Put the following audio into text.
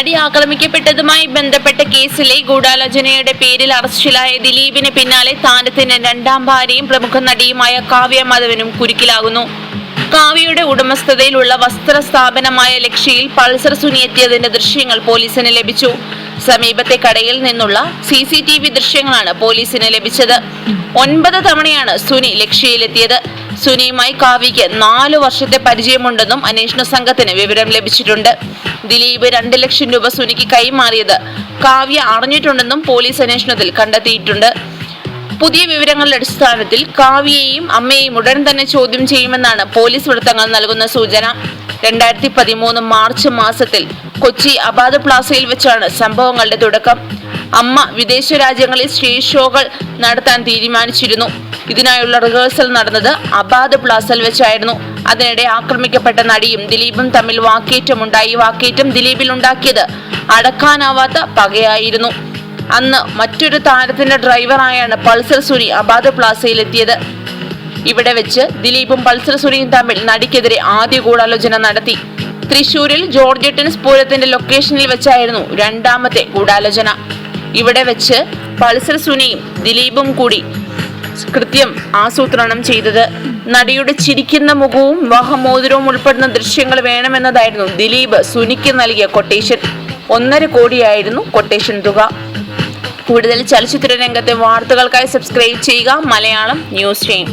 നടി ആക്രമിക്കപ്പെട്ടതുമായി ബന്ധപ്പെട്ട കേസിലെ ഗൂഢാലോചനയുടെ പേരിൽ അറസ്റ്റിലായ ദിലീപിന് പിന്നാലെ താരത്തിന്റെ രണ്ടാം ഭാര്യയും പ്രമുഖ നടിയുമായ കാവ്യ മാധവനും കുരുക്കിലാകുന്നു. കാവ്യയുടെ ഉടമസ്ഥതയിലുള്ള വസ്ത്ര സ്ഥാപനമായ ലക്ഷ്യയിൽ പൾസർ സുനിയെത്തിയതിന്റെ ദൃശ്യങ്ങൾ പോലീസിന് ലഭിച്ചു. സമീപത്തെ കടയിൽ നിന്നുള്ള സി സി ടി വി ദൃശ്യങ്ങളാണ് പോലീസിന് ലഭിച്ചത്. ഒൻപത് തവണയാണ് സുനി ലക്ഷ്യയിലെത്തിയത്. സുനിയുമായി കാവ്യയ്ക്ക് നാലു വർഷത്തെ പരിചയമുണ്ടെന്നും അന്വേഷണ സംഘത്തിന് വിവരം ലഭിച്ചിട്ടുണ്ട്. ദിലീപ് രണ്ട് ലക്ഷം രൂപ സുനിക്ക് കൈമാറിയത് കാവ്യ അറിഞ്ഞിട്ടുണ്ടെന്നും പോലീസ് അന്വേഷണത്തിൽ കണ്ടെത്തിയിട്ടുണ്ട്. പുതിയ വിവരങ്ങളുടെ അടിസ്ഥാനത്തിൽ കാവ്യയെയും അമ്മയെയും ഉടൻ തന്നെ ചോദ്യം ചെയ്യുമെന്നാണ് പോലീസ് വൃത്തങ്ങൾ നൽകുന്ന സൂചന. രണ്ടായിരത്തി പതിമൂന്ന് മാർച്ച് മാസത്തിൽ കൊച്ചി അബാദ പ്ലാസയിൽ വെച്ചാണ് സംഭവങ്ങളുടെ തുടക്കം. അമ്മ വിദേശ രാജ്യങ്ങളിൽ സ്റ്റേജ് ഷോകൾ നടത്താൻ തീരുമാനിച്ചിരുന്നു. ഇതിനായുള്ള റിഹേഴ്സൽ നടന്നത് അബാദ് പ്ലാസയിൽ വെച്ചായിരുന്നു. അതിനിടെ ആക്രമിക്കപ്പെട്ട നടിയും ദിലീപും തമ്മിൽ വാക്കേറ്റമുണ്ടായി. വാക്കേറ്റം ദിലീപിൽ ഉണ്ടാക്കിയത് അടക്കാനാവാത്ത പകയായിരുന്നു. അന്ന് മറ്റൊരു താരത്തിന്റെ ഡ്രൈവറായാണ് പൾസർ സുനി അബാദ് പ്ലാസയിലെത്തിയത്. ഇവിടെ വെച്ച് ദിലീപും പൾസർ സുനിയും തമ്മിൽ നടിക്കെതിരെ ആദ്യ ഗൂഢാലോചന നടത്തി. തൃശൂരിൽ ജോർജ് പൂരത്തിന്റെ ലൊക്കേഷനിൽ വെച്ചായിരുന്നു രണ്ടാമത്തെ ഗൂഢാലോചന. ഇവിടെ വെച്ച് പൾസർ സുനിയും ദിലീപും കൂടി കൃത്യം ആസൂത്രണം ചെയ്തത്. നടിയുടെ ചിരിക്കുന്ന മുഖവും വിവാഹമോതിരവും ഉൾപ്പെടുന്ന ദൃശ്യങ്ങൾ വേണമെന്നതായിരുന്നു ദിലീപ് സുനിക്ക് നൽകിയ കൊട്ടേഷൻ. ഒന്നര കോടിയായിരുന്നു കൊട്ടേഷൻ തുക. കൂടുതൽ ചലച്ചിത്ര രംഗത്തെ വാർത്തകൾക്കായി സബ്സ്ക്രൈബ് ചെയ്യുക മലയാളം ന്യൂസ് ടൈം.